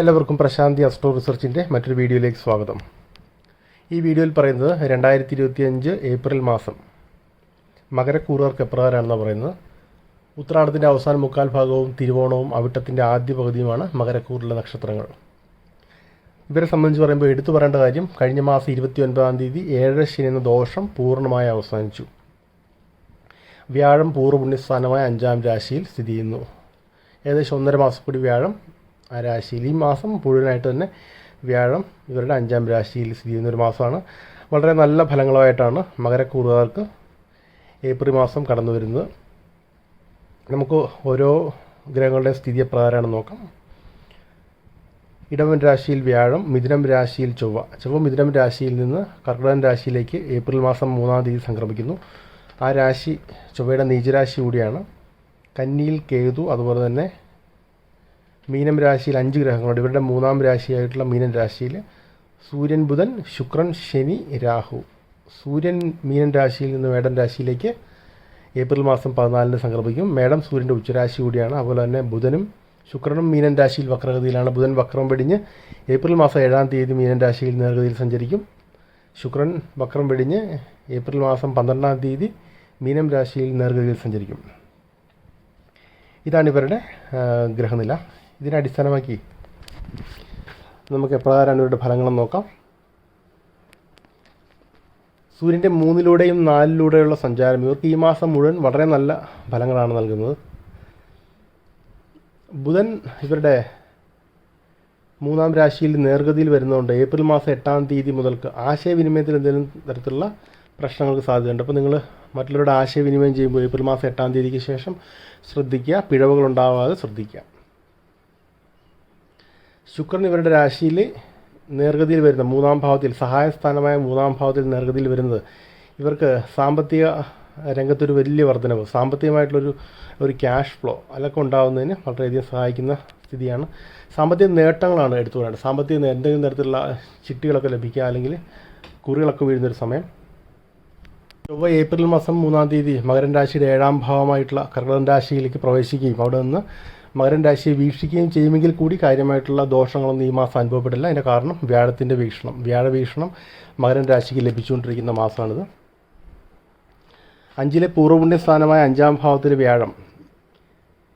എല്ലാവർക്കും പ്രശാന്തി അസ്ട്രോ റിസർച്ചിന്റെ മറ്റൊരു വീഡിയോയിലേക്ക് സ്വാഗതം. ഈ വീഡിയോയിൽ പറയുന്നത് രണ്ടായിരത്തി ഇരുപത്തിയഞ്ച് ഏപ്രിൽ മാസം. മകരക്കൂറുകാർക്ക് എപ്രകാരമാണെന്ന് പറയുന്നത്. ഉത്രാടത്തിന്റെ അവസാന മുക്കാൽ ഭാഗവും തിരുവോണവും അവിട്ടത്തിന്റെ ആദ്യ പകുതിയുമാണ് മകരക്കൂറിലെ നക്ഷത്രങ്ങൾ. ഇവരെ സംബന്ധിച്ച് പറയുമ്പോൾ എടുത്തു പറയേണ്ട കാര്യം കഴിഞ്ഞ മാസം ഇരുപത്തി ഒൻപതാം തീയതി ഏഴര ശനി എന്ന ദോഷം പൂർണമായി അവസാനിച്ചു. വ്യാഴം പൂർവപുണ്യസ്ഥാനമായ അഞ്ചാം രാശിയിൽ സ്ഥിതി ചെയ്യുന്നു. ഏകദേശം ഒന്നര മാസം കൂടി വ്യാഴം ആ രാശിയിൽ ഈ മാസം മുഴുവനായിട്ട് തന്നെ വ്യാഴം ഇവരുടെ അഞ്ചാം രാശിയിൽ സ്ഥിതി ചെയ്യുന്ന ഒരു മാസമാണ്. വളരെ നല്ല ഫലങ്ങളുമായിട്ടാണ് മകരക്കൂറുകാർക്ക് ഏപ്രിൽ മാസം കടന്നു വരുന്നത്. നമുക്ക് ഓരോ ഗ്രഹങ്ങളുടെ സ്ഥിതി എപ്രകാരമാണ് നോക്കാം. ഇടവൻ രാശിയിൽ വ്യാഴം മിഥുനം രാശിയിൽ ചൊവ്വ. ചൊവ്വ മിഥുനം രാശിയിൽ നിന്ന് കർക്കിടകൻ രാശിയിലേക്ക് ഏപ്രിൽ മാസം മൂന്നാം തീയതി സംക്രമിക്കുന്നു. ആ രാശി ചൊവ്വയുടെ നീചരാശി കൂടിയാണ്. കന്നിയിൽ കേതു അതുപോലെ തന്നെ മീനം രാശിയിൽ അഞ്ച് ഗ്രഹങ്ങളുണ്ട്. ഇവരുടെ മൂന്നാം രാശിയായിട്ടുള്ള മീനൻ രാശിയിൽ സൂര്യൻ ബുധൻ ശുക്രൻ ശനി രാഹു. സൂര്യൻ മീനൻ രാശിയിൽ നിന്ന് മേടൻ രാശിയിലേക്ക് ഏപ്രിൽ മാസം പതിനാലിന് സംക്രമിക്കും. മേടം സൂര്യന്റെ ഉച്ചരാശി കൂടിയാണ്. അതുപോലെ തന്നെ ബുധനും ശുക്രനും മീനൻ രാശിയിൽ വക്രഗതിയിലാണ്. ബുധൻ വക്രം വെടിഞ്ഞ് ഏപ്രിൽ മാസം ഏഴാം തീയതി മീനൻ രാശിയിൽ നേർഗതിയിൽ സഞ്ചരിക്കും. ശുക്രൻ വക്രം വെടിഞ്ഞ് ഏപ്രിൽ മാസം പന്ത്രണ്ടാം തീയതി മീനം രാശിയിൽ നേർഗതിയിൽ സഞ്ചരിക്കും. ഇതാണ് ഇവരുടെ ഗ്രഹനില. ഇതിനെ അടിസ്ഥാനമാക്കി നമുക്ക് എപ്രകാരമാണ് ഇവരുടെ ഫലങ്ങളെന്ന് നോക്കാം. സൂര്യന്റെ മൂന്നിലൂടെയും നാലിലൂടെയുള്ള സഞ്ചാരം ഇവർക്ക് ഈ മാസം മുഴുവൻ വളരെ നല്ല ഫലങ്ങളാണ് നൽകുന്നത്. ബുധൻ ഇവരുടെ മൂന്നാം രാശിയിൽ നേർഗതിയിൽ വരുന്നതുകൊണ്ട് ഏപ്രിൽ മാസം എട്ടാം തീയതി മുതൽക്ക് ആശയവിനിമയത്തിൽ എന്തെങ്കിലും തരത്തിലുള്ള പ്രശ്നങ്ങൾക്ക് സാധ്യതയുണ്ട്. അപ്പോൾ നിങ്ങൾ മറ്റുള്ളവരുടെ ആശയവിനിമയം ചെയ്യുമ്പോൾ ഏപ്രിൽ മാസം എട്ടാം തീയതിക്ക് ശേഷം ശ്രദ്ധിക്കുക പിഴവുകൾ ഉണ്ടാവാതെ ശ്രദ്ധിക്കുക. ശുക്രൻ ഇവരുടെ രാശിയിൽ നേർഗതിയിൽ വരുന്ന മൂന്നാം ഭാവത്തിൽ സഹായ സ്ഥാനമായ മൂന്നാം ഭാവത്തിൽ നേർഗതിയിൽ വരുന്നത് ഇവർക്ക് സാമ്പത്തിക രംഗത്തൊരു വലിയ വർധനവ് സാമ്പത്തികമായിട്ടുള്ളൊരു ഒരു ക്യാഷ് ഫ്ലോ അതൊക്കെ ഉണ്ടാകുന്നതിന് വളരെയധികം സഹായിക്കുന്ന സ്ഥിതിയാണ്. സാമ്പത്തിക നേട്ടങ്ങളാണ് എടുത്തു പറയേണ്ടത്. സാമ്പത്തിക എന്തെങ്കിലും തരത്തിലുള്ള ചിട്ടികളൊക്കെ ലഭിക്കുക അല്ലെങ്കിൽ കുറികളൊക്കെ വീഴുന്നൊരു സമയം. ചൊവ്വ ഏപ്രിൽ മാസം മൂന്നാം തീയതി മകരൻ രാശിയുടെ ഏഴാം ഭാവമായിട്ടുള്ള കർക്കിടകൻ രാശിയിലേക്ക് പ്രവേശിക്കുകയും അവിടെ നിന്ന് മകരൻ രാശിയെ വീക്ഷിക്കുകയും ചെയ്യുമെങ്കിൽ കൂടി കാര്യമായിട്ടുള്ള ദോഷങ്ങളൊന്നും ഈ മാസം അനുഭവപ്പെടില്ല. അതിന്റെ കാരണം വ്യാഴത്തിന്റെ വീക്ഷണം. വ്യാഴ വീക്ഷണം മകരൻ രാശിക്ക് ലഭിച്ചുകൊണ്ടിരിക്കുന്ന മാസമാണിത് അഞ്ചിലെ പൂർവപുണ്യ സ്ഥാനമായ അഞ്ചാം ഭാവത്തിലെ വ്യാഴം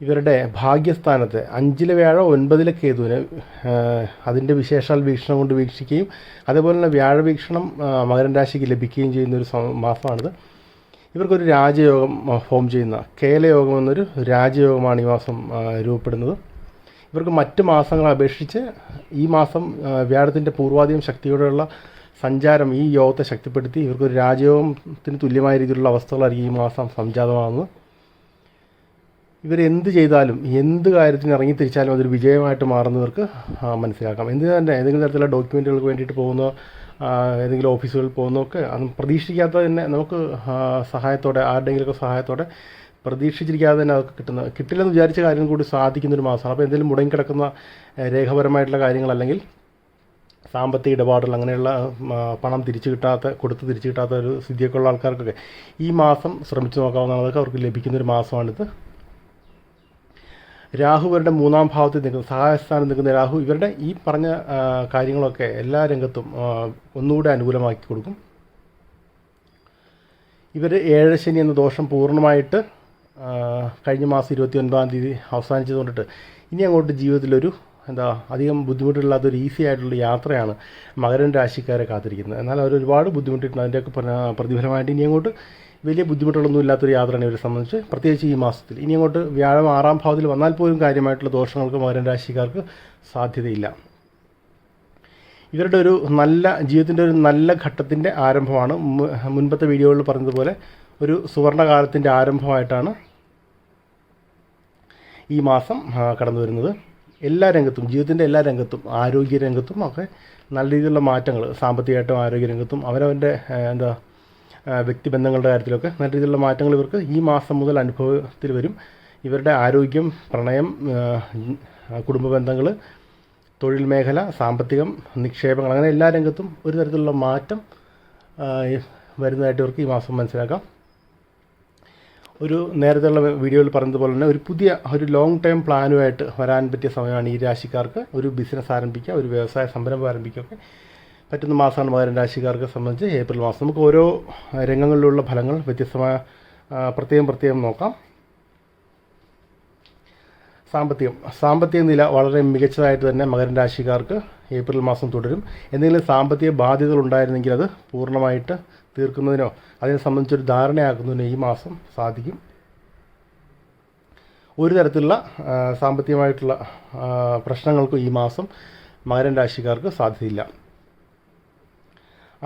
ഇവരുടെ ഭാഗ്യസ്ഥാനത്ത് അഞ്ചിലെ വ്യാഴം ഒൻപതിലെ കേതുവിന് അതിന്റെ വിശേഷാൽ വീക്ഷണം കൊണ്ട് വീക്ഷിക്കുകയും അതേപോലെ തന്നെ വ്യാഴവീക്ഷണം വീക്ഷണം മകരൻ രാശിക്ക് ലഭിക്കുകയും ചെയ്യുന്ന ഒരു മാസമാണിത് ഇവർക്കൊരു രാജയോഗം ഫോം ചെയ്യുന്ന കേലയോഗം എന്നൊരു രാജയോഗമാണ് ഈ മാസം രൂപപ്പെടുന്നത്. ഇവർക്ക് മറ്റ് മാസങ്ങളെ അപേക്ഷിച്ച് ഈ മാസം വ്യാഴത്തിന്റെ പൂർവാധികം ശക്തിയോടെയുള്ള സഞ്ചാരം ഈ യോഗത്തെ ശക്തിപ്പെടുത്തി ഇവർക്കൊരു രാജയോഗത്തിന് തുല്യമായ രീതിയിലുള്ള അവസ്ഥകളായിരിക്കും ഈ മാസം സംജാതമാകുന്നത്. ഇവർ എന്ത് ചെയ്താലും എന്ത് കാര്യത്തിന് ഇറങ്ങി തിരിച്ചാലും അതൊരു വിജയമായിട്ട് മാറുന്നവർക്ക് മനസ്സിലാക്കാം. എന്ത് തന്നെ ഏതെങ്കിലും തരത്തിലുള്ള ഡോക്യുമെന്റുകൾക്ക് വേണ്ടിയിട്ട് പോകുന്ന ഏതെങ്കിലും ഓഫീസുകളിൽ പോകുന്നതൊക്കെ അതും പ്രതീക്ഷിക്കാത്ത തന്നെ നമുക്ക് സഹായത്തോടെ ആരുടെയെങ്കിലുമൊക്കെ സഹായത്തോടെ പ്രതീക്ഷിച്ചിരിക്കാതെ തന്നെ അതൊക്കെ കിട്ടുന്ന കിട്ടില്ലെന്ന് വിചാരിച്ച കാര്യം കൂടി സാധിക്കുന്നൊരു മാസമാണ്. അപ്പോൾ എന്തെങ്കിലും മുടങ്ങിക്കിടക്കുന്ന കിടക്കുന്ന രേഖപരമായിട്ടുള്ള കാര്യങ്ങളല്ലെങ്കിൽ സാമ്പത്തിക ഇടപാടുകൾ അങ്ങനെയുള്ള പണം തിരിച്ചു കിട്ടാത്ത കൊടുത്ത് തിരിച്ചു കിട്ടാത്ത ഒരു സ്ഥിതിയൊക്കെ ഉള്ള ആൾക്കാർക്കൊക്കെ ഈ മാസം ശ്രമിച്ചു നോക്കാവുന്നതാണ്. അതൊക്കെ അവർക്ക് ലഭിക്കുന്നൊരു മാസമാണിത്. രാഹു ഇവരുടെ മൂന്നാം ഭാവത്തിൽ നിൽക്കുന്ന സഹായസ്ഥാനം നിൽക്കുന്ന രാഹു ഇവരുടെ ഈ പറഞ്ഞ കാര്യങ്ങളൊക്കെ എല്ലാ രംഗത്തും ഒന്നുകൂടെ അനുകൂലമാക്കി കൊടുക്കും. ഇവർ ഏഴ് ശനി എന്ന ദോഷം പൂർണമായിട്ട് കഴിഞ്ഞ മാസം ഇരുപത്തി ഒൻപതാം തീയതി അവസാനിച്ചതുകൊണ്ടിട്ട് ഇനി അങ്ങോട്ട് ജീവിതത്തിലൊരു എന്താ അധികം ബുദ്ധിമുട്ടില്ലാത്തൊരു ഈസി ആയിട്ടുള്ള യാത്രയാണ് മകരൻ രാശിക്കാരെ കാത്തിരിക്കുന്നത്. എന്നാൽ അവർ ഒരുപാട് ബുദ്ധിമുട്ടിയിട്ടുണ്ട്. അതിന്റെയൊക്കെ പ്രതിഫലമായിട്ട് ഇനി അങ്ങോട്ട് വലിയ ബുദ്ധിമുട്ടുകളൊന്നും ഇല്ലാത്തൊരു യാത്രയാണ് ഇവരെ സംബന്ധിച്ച്. പ്രത്യേകിച്ച് ഈ മാസത്തിൽ. ഇനി അങ്ങോട്ട് വ്യാഴം ആറാം ഭാവത്തിൽ വന്നാൽ പോലും കാര്യമായിട്ടുള്ള ദോഷങ്ങൾക്ക് മകരൻ രാശിക്കാർക്ക് സാധ്യതയില്ല. ഇവരുടെ ഒരു നല്ല ജീവിതത്തിന്റെ ഒരു നല്ല ഘട്ടത്തിന്റെ ആരംഭമാണ്. മുൻപത്തെ വീഡിയോകളിൽ പറഞ്ഞതുപോലെ ഒരു സുവർണകാലത്തിന്റെ ആരംഭമായിട്ടാണ് ഈ മാസം കടന്നു വരുന്നത്. എല്ലാ രംഗത്തും ജീവിതത്തിന്റെ എല്ലാ രംഗത്തും ആരോഗ്യ രംഗത്തും ഒക്കെ നല്ല രീതിയിലുള്ള മാറ്റങ്ങൾ സാമ്പത്തികമായിട്ടും ആരോഗ്യ രംഗത്തും അവരവന്റെ എന്താ വ്യക്തിബന്ധങ്ങളുടെ കാര്യത്തിലൊക്കെ നല്ല രീതിയിലുള്ള മാറ്റങ്ങൾ ഇവർക്ക് ഈ മാസം മുതൽ അനുഭവത്തിൽ വരും. ഇവരുടെ ആരോഗ്യം പ്രണയം കുടുംബ ബന്ധങ്ങൾ തൊഴിൽ മേഖല സാമ്പത്തികം നിക്ഷേപങ്ങൾ അങ്ങനെ എല്ലാ രംഗത്തും ഒരു തരത്തിലുള്ള മാറ്റം വരുന്നതായിട്ട് ഇവർക്ക് ഈ മാസം മനസ്സിലാക്കാം. ഒരു നേരത്തെയുള്ള വീഡിയോയിൽ പറഞ്ഞതുപോലെ തന്നെ ഒരു പുതിയ ഒരു ലോങ് ടേം പ്ലാനുമായിട്ട് വരാൻ പറ്റിയ സമയമാണ് ഈ രാശിക്കാർക്ക് ഒരു ബിസിനസ് ആരംഭിക്കുക ഒരു വ്യവസായ സംരംഭം ആരംഭിക്കുകയൊക്കെ പറ്റുന്ന മാസമാണ് മകരം രാശിക്കാർക്ക് സംബന്ധിച്ച് ഏപ്രിൽ മാസം. നമുക്ക് ഓരോ രംഗങ്ങളിലുള്ള ഫലങ്ങൾ വ്യത്യസ്തമായ പ്രത്യേകം പ്രത്യേകം നോക്കാം. സാമ്പത്തികം. സാമ്പത്തിക നില വളരെ മികച്ചതായിട്ട് തന്നെ മകരം രാശിക്കാർക്ക് ഏപ്രിൽ മാസം തുടരും. എന്തെങ്കിലും സാമ്പത്തിക ബാധ്യതകൾ ഉണ്ടായിരുന്നെങ്കിൽ അത് പൂർണമായിട്ട് തീർക്കുന്നതിനോ അതിനെ സംബന്ധിച്ചൊരു ധാരണയാക്കുന്നതിനോ ഈ മാസം സാധിക്കും. ഒരു തരത്തിലുള്ള സാമ്പത്തികമായിട്ടുള്ള പ്രശ്നങ്ങൾക്കും ഈ മാസം മകരൻ രാശിക്കാർക്ക് സാധ്യതയില്ല.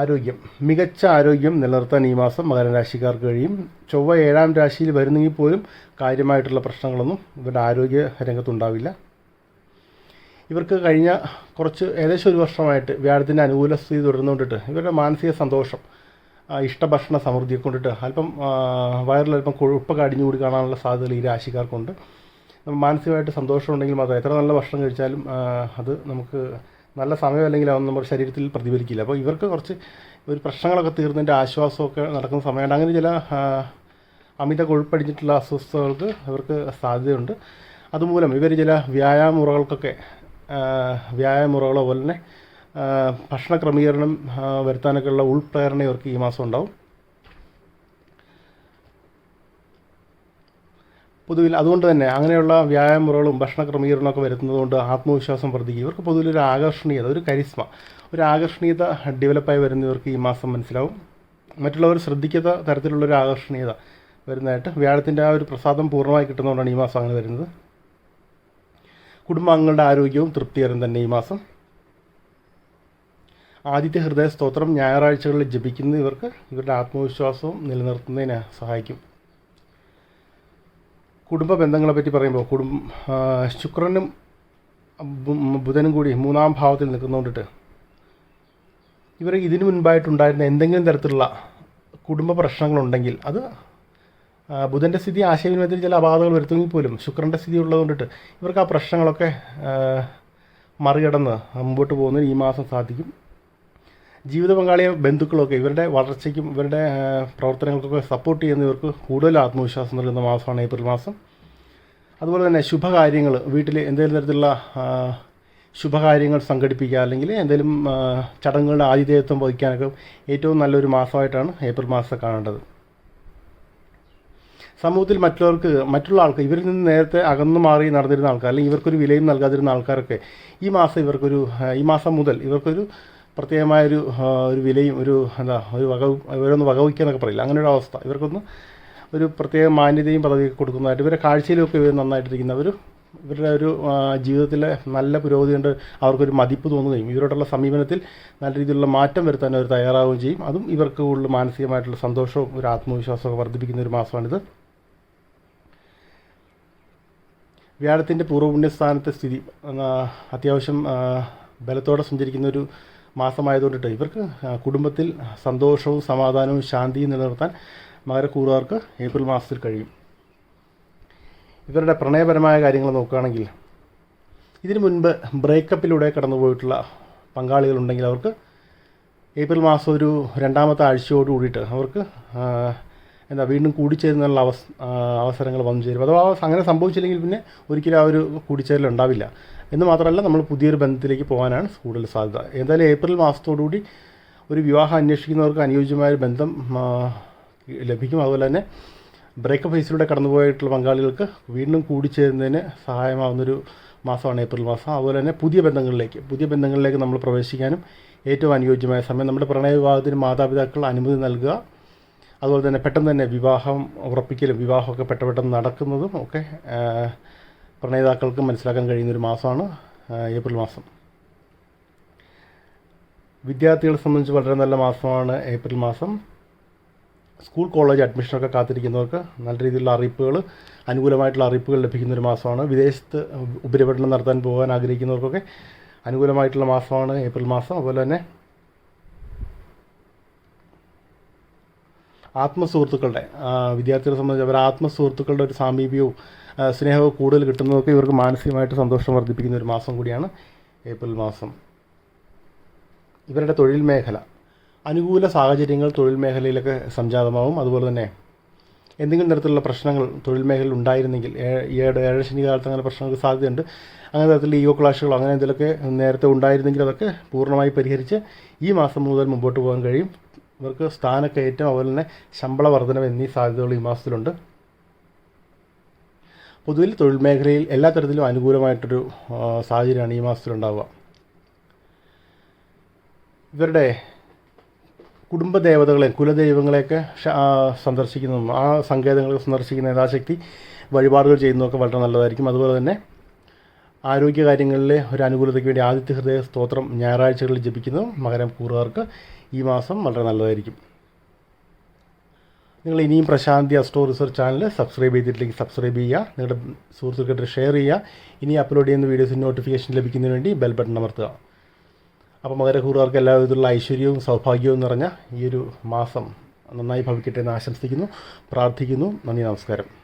ആരോഗ്യം. മികച്ച ആരോഗ്യം നിലനിർത്താൻ ഈ മാസം മകര രാശിക്കാർക്ക് കഴിയും. ചൊവ്വ ഏഴാം രാശിയിൽ വരുന്നെങ്കിൽ പോലും കാര്യമായിട്ടുള്ള പ്രശ്നങ്ങളൊന്നും ഇവരുടെ ആരോഗ്യ രംഗത്തുണ്ടാവില്ല. ഇവർക്ക് കഴിഞ്ഞ കുറച്ച് ഏകദേശം ഒരു വർഷമായിട്ട് വ്യാഴത്തിന്റെ അനുകൂല സ്ഥിതി തുടർന്നുകൊണ്ടിട്ട് ഇവരുടെ മാനസിക സന്തോഷം ഇഷ്ടഭക്ഷണ സമൃദ്ധിയെ കൊണ്ടിട്ട് അല്പം അല്പം കൊഴുപ്പൊക്കെ അടിഞ്ഞുകൂടി കാണാനുള്ള സാധ്യതകൾ ഈ രാശിക്കാർക്കുണ്ട്. മാനസികമായിട്ട് സന്തോഷമുണ്ടെങ്കിൽ മാത്രം എത്ര നല്ല ഭക്ഷണം കഴിച്ചാലും അത് നമുക്ക് നല്ല സമയം അല്ലെങ്കിൽ അതൊന്നും നമ്മുടെ ശരീരത്തിൽ പ്രതിഫലിക്കില്ല. അപ്പോൾ ഇവർക്ക് കുറച്ച് ഒരു പ്രശ്നങ്ങളൊക്കെ തീർന്നതിന്റെ ആശ്വാസമൊക്കെ നടക്കുന്ന സമയമുണ്ട്. അങ്ങനെ ചില അമിത കൊഴുപ്പടിഞ്ഞിട്ടുള്ള അസ്വസ്ഥതകൾക്ക് ഇവർക്ക് സാധ്യതയുണ്ട്. അതുമൂലം ഇവർ ചില വ്യായാമമുറകൾക്കൊക്കെ വ്യായാമ മുറകളോ പോലെ തന്നെ ഭക്ഷണ ക്രമീകരണം വരുത്താനൊക്കെയുള്ള ഉൾപ്രേരണ ഇവർക്ക് ഈ മാസം ഉണ്ടാവും. പൊതുവിൽ അതുകൊണ്ട് തന്നെ അങ്ങനെയുള്ള വ്യായാമമുറകളും ഭക്ഷണ ക്രമീകരണമൊക്കെ വരുന്നതുകൊണ്ട് ആത്മവിശ്വാസം വർദ്ധിക്കും. ഇവർക്ക് പൊതുവിൽ ഒരു ആകർഷണീയത ഒരു കരിസ്മ. ഒരു ആകർഷണീയത ഡെവലപ്പായി വരുന്നവർക്ക് ഈ മാസം മനസ്സിലാവും. മറ്റുള്ളവർ ശ്രദ്ധിക്കാത്ത തരത്തിലുള്ള ഒരു ആകർഷണീയത വരുന്നതായിട്ട് വ്യാഴത്തിന്റെ ആ ഒരു പ്രസാദം പൂർണമായി കിട്ടുന്നതുകൊണ്ടാണ് ഈ മാസം അങ്ങനെ വരുന്നത്. കുടുംബാംഗങ്ങളുടെ ആരോഗ്യവും തൃപ്തികരം തന്നെ ഈ മാസം. ആദിത്യ ഹൃദയ സ്തോത്രം ഞായറാഴ്ചകളിൽ ജപിക്കുന്നത് ഇവർക്ക് ഇവരുടെ ആത്മവിശ്വാസവും നിലനിർത്തുന്നതിന് സഹായിക്കും. കുടുംബ ബന്ധങ്ങളെ പറ്റി പറയുമ്പോൾ കുടും ശുക്രനും ബുധനും കൂടി മൂന്നാം ഭാവത്തിൽ നിൽക്കുന്നതുകൊണ്ടിട്ട് ഇവർ ഇതിനു മുൻപായിട്ടുണ്ടായിരുന്ന എന്തെങ്കിലും തരത്തിലുള്ള കുടുംബ പ്രശ്നങ്ങളുണ്ടെങ്കിൽ അത് ബുധന്റെ സ്ഥിതി ആശയവിനിമയത്തിൽ ചില അപാധകൾ വരുത്തുമെങ്കിൽ പോലും ശുക്രന്റെ സ്ഥിതി ഉള്ളതുകൊണ്ടിട്ട് ഇവർക്ക് ആ പ്രശ്നങ്ങളൊക്കെ മറികടന്ന് മുമ്പോട്ട് പോകുന്നതിന് ഈ മാസം സാധിക്കും. ജീവിത പങ്കാളിയെ ബന്ധുക്കളൊക്കെ ഇവരുടെ വളർച്ചയ്ക്കും ഇവരുടെ പ്രവർത്തനങ്ങൾക്കൊക്കെ സപ്പോർട്ട് ചെയ്യുന്നവർക്ക് കൂടുതൽ ആത്മവിശ്വാസം നൽകുന്ന മാസമാണ് ഏപ്രിൽ മാസം. അതുപോലെ തന്നെ ശുഭകാര്യങ്ങൾ വീട്ടിൽ എന്തെങ്കിലും തരത്തിലുള്ള ശുഭകാര്യങ്ങൾ സംഘടിപ്പിക്കുക അല്ലെങ്കിൽ എന്തെങ്കിലും ചടങ്ങുകളുടെ ആതിഥേയത്വം വഹിക്കാനൊക്കെ ഏറ്റവും നല്ലൊരു മാസമായിട്ടാണ് ഏപ്രിൽ മാസം കാണേണ്ടത്. സമൂഹത്തിൽ മറ്റുള്ളവർക്ക് മറ്റുള്ള ആൾക്ക് ഇവരിൽ നിന്ന് നേരത്തെ അകന്നു മാറി നടന്നിരുന്ന ആൾക്കാർ അല്ലെങ്കിൽ ഇവർക്കൊരു വിലയും നൽകാതിരുന്ന ആൾക്കാരൊക്കെ ഈ മാസം ഇവർക്കൊരു ഈ മാസം മുതൽ ഇവർക്കൊരു പ്രത്യേകമായൊരു ഒരു വിലയും ഒരു എന്താ ഒരു വക ഇവരൊന്ന് വകവയ്ക്കാന്നൊക്കെ പറയില്ല. അങ്ങനെ ഒരു അവസ്ഥ. ഇവർക്കൊന്ന് ഒരു പ്രത്യേക മാന്യതയും പദവിയൊക്കെ കൊടുക്കുന്നതായിട്ട് ഇവരെ കാഴ്ചയിലൊക്കെ ഇവർ നന്നായിട്ടിരിക്കുന്ന ഒരു ഇവരുടെ ഒരു ജീവിതത്തിലെ നല്ല പുരോഗതി കൊണ്ട് അവർക്കൊരു മതിപ്പ് തോന്നുകയും ഇവരോടുള്ള സമീപനത്തിൽ നല്ല രീതിയിലുള്ള മാറ്റം വരുത്താൻ അവർ തയ്യാറാവുകയും ചെയ്യും. അതും ഇവർക്ക് കൂടുതൽ മാനസികമായിട്ടുള്ള സന്തോഷവും ഒരു ആത്മവിശ്വാസമൊക്കെ വർദ്ധിപ്പിക്കുന്ന ഒരു മാസമാണിത്. വ്യാഴത്തിന്റെ പൂർവപുണ്യസ്ഥാനത്തെ സ്ഥിതി അത്യാവശ്യം ബലത്തോടെ സഞ്ചരിക്കുന്ന ഒരു മാസമായതുകൊണ്ടിട്ട് ഇവർക്ക് കുടുംബത്തിൽ സന്തോഷവും സമാധാനവും ശാന്തിയും നിലനിർത്താൻ മകരക്കൂറുകാർക്ക് ഏപ്രിൽ മാസത്തിൽ കഴിയും. ഇവരുടെ പ്രണയപരമായ കാര്യങ്ങൾ നോക്കുകയാണെങ്കിൽ ഇതിനു മുൻപ് ബ്രേക്കപ്പിലൂടെ കടന്നുപോയിട്ടുള്ള പങ്കാളികളുണ്ടെങ്കിൽ അവർക്ക് ഏപ്രിൽ മാസം ഒരു രണ്ടാമത്തെ ആഴ്ചയോട് കൂടിയിട്ട് അവർക്ക് എന്താ വീണ്ടും കൂടിച്ചേരുന്നുള്ള അവസ് അവസരങ്ങൾ വന്നു ചേരും. അഥവാ അങ്ങനെ സംഭവിച്ചില്ലെങ്കിൽ പിന്നെ ഒരിക്കലും ആ ഒരു കൂടിച്ചേരൽ ഉണ്ടാവില്ല. എന്ന് മാത്രമല്ല നമ്മൾ പുതിയൊരു ബന്ധത്തിലേക്ക് പോകാനാണ് കൂടുതൽ സാധ്യത. എന്തായാലും ഏപ്രിൽ മാസത്തോടുകൂടി ഒരു വിവാഹം അന്വേഷിക്കുന്നവർക്ക് അനുയോജ്യമായ ബന്ധം ലഭിക്കും. അതുപോലെ തന്നെ ബ്രേക്കപ്പ് ഫേസിലൂടെ കടന്നുപോയിട്ടുള്ള പങ്കാളികൾക്ക് വീണ്ടും കൂടിച്ചേരുന്നതിന് സഹായമാവുന്നൊരു മാസമാണ് ഏപ്രിൽ മാസം. അതുപോലെ തന്നെ പുതിയ ബന്ധങ്ങളിലേക്ക് പുതിയ ബന്ധങ്ങളിലേക്ക് നമ്മൾ പ്രവേശിക്കാനും ഏറ്റവും അനുയോജ്യമായ സമയം. നമ്മുടെ പ്രണയ വിവാഹത്തിന് മാതാപിതാക്കൾ അനുമതി നൽകുക. അതുപോലെ തന്നെ പെട്ടെന്ന് തന്നെ വിവാഹം ഉറപ്പിക്കലും വിവാഹമൊക്കെ പെട്ടെന്ന് പെട്ടെന്ന് നടക്കുന്നതും ഒക്കെ പ്രണയിതാക്കൾക്ക് മനസ്സിലാക്കാൻ കഴിയുന്ന ഒരു മാസമാണ് ഏപ്രിൽ മാസം. വിദ്യാർത്ഥികളെ സംബന്ധിച്ച് വളരെ നല്ല മാസമാണ് ഏപ്രിൽ മാസം. സ്കൂൾ കോളേജ് അഡ്മിഷനൊക്കെ കാത്തിരിക്കുന്നവർക്ക് നല്ല രീതിയിലുള്ള അറിയിപ്പുകൾ അനുകൂലമായിട്ടുള്ള അറിയിപ്പുകൾ ലഭിക്കുന്ന ഒരു മാസമാണ്. വിദേശത്ത് ഉപരിപഠനം നടത്താൻ പോകാൻ ആഗ്രഹിക്കുന്നവർക്കൊക്കെ അനുകൂലമായിട്ടുള്ള മാസമാണ് ഏപ്രിൽ മാസം. അതുപോലെ തന്നെ ആത്മസുഹൃത്തുക്കളുടെ വിദ്യാർത്ഥികളെ സംബന്ധിച്ച് അവർ ആത്മസുഹൃത്തുക്കളുടെ ഒരു സാമീപ്യവും സ്നേഹവും കൂടുതൽ കിട്ടുന്നതൊക്കെ ഇവർക്ക് മാനസികമായിട്ട് സന്തോഷം വർദ്ധിപ്പിക്കുന്ന ഒരു മാസം കൂടിയാണ് ഏപ്രിൽ മാസം. ഇവരുടെ തൊഴിൽ മേഖല. അനുകൂല സാഹചര്യങ്ങൾ തൊഴിൽ മേഖലയിലൊക്കെ സംജാതമാവും. അതുപോലെ തന്നെ എന്തെങ്കിലും തരത്തിലുള്ള പ്രശ്നങ്ങൾ തൊഴിൽ മേഖലയിൽ ഉണ്ടായിരുന്നെങ്കിൽ ഏഴ് ഏഴ് ശനി കാലത്ത് അങ്ങനെ പ്രശ്നങ്ങൾക്ക് സാധ്യതയുണ്ട്. അങ്ങനെ തരത്തിലുള്ള ഈഗോ ക്ലാഷുകളോ അങ്ങനെ എന്തെങ്കിലുമൊക്കെ നേരത്തെ ഉണ്ടായിരുന്നെങ്കിൽ അതൊക്കെ പൂർണമായി പരിഹരിച്ച് ഈ മാസം മുതൽ മുമ്പോട്ട് പോകാൻ കഴിയും. ഇവർക്ക് സ്ഥാനക്കയറ്റം അതുപോലെ തന്നെ ശമ്പള വർധനം എന്നീ സാധ്യതകൾ ഈ മാസത്തിലുണ്ട്. പൊതുവിൽ തൊഴിൽ മേഖലയിൽ എല്ലാ തരത്തിലും അനുകൂലമായിട്ടൊരു സാഹചര്യമാണ് ഈ മാസത്തിലുണ്ടാവുക. ഇവരുടെ കുടുംബദേവതകളെ കുലദൈവങ്ങളെയൊക്കെ സന്ദർശിക്കുന്നതും ആ സങ്കേതങ്ങളെ സന്ദർശിക്കുന്ന യഥാശക്തി വഴിപാടുകൾ ചെയ്യുന്നതൊക്കെ വളരെ നല്ലതായിരിക്കും. അതുപോലെ തന്നെ ആരോഗ്യകാര്യങ്ങളിലെ ഒരു അനുകൂലതയ്ക്ക് വേണ്ടി ആദിത്യ ഹൃദയ സ്തോത്രം ഞായറാഴ്ചകളിൽ ജപിക്കുന്നതും മകരം കൂറുകാർക്ക് ഈ മാസം വളരെ നല്ലതായിരിക്കും. നിങ്ങൾ ഇനിയും Prashanti astro research channel subscribe ചെയ്തിട്ടില്ലെങ്കിൽ സബ്സ്ക്രൈബ് ചെയ്യുക. നിങ്ങളുടെ സുഹൃത്തുക്കൾക്ക് ഷെയർ ചെയ്യുക. ഇനി അപ്ലോഡ് ചെയ്യുന്ന വീഡിയോസിന് നോട്ടിഫിക്കേഷൻ ലഭിക്കുന്നതിന് വേണ്ടി ബെൽ ബട്ടൺ അമർത്തുക. അപ്പം അപ്പോൾ മകരക്കൂറുകാർക്ക് എല്ലാവിധത്തിലുള്ള ഐശ്വര്യവും സൗഭാഗ്യവും നിറഞ്ഞ ഈ ഒരു മാസം നന്നായി ഭവിക്കട്ടെ എന്ന് ആശംസിക്കുന്നു. പ്രാർത്ഥിക്കുന്നു. നന്ദി നമസ്കാരം.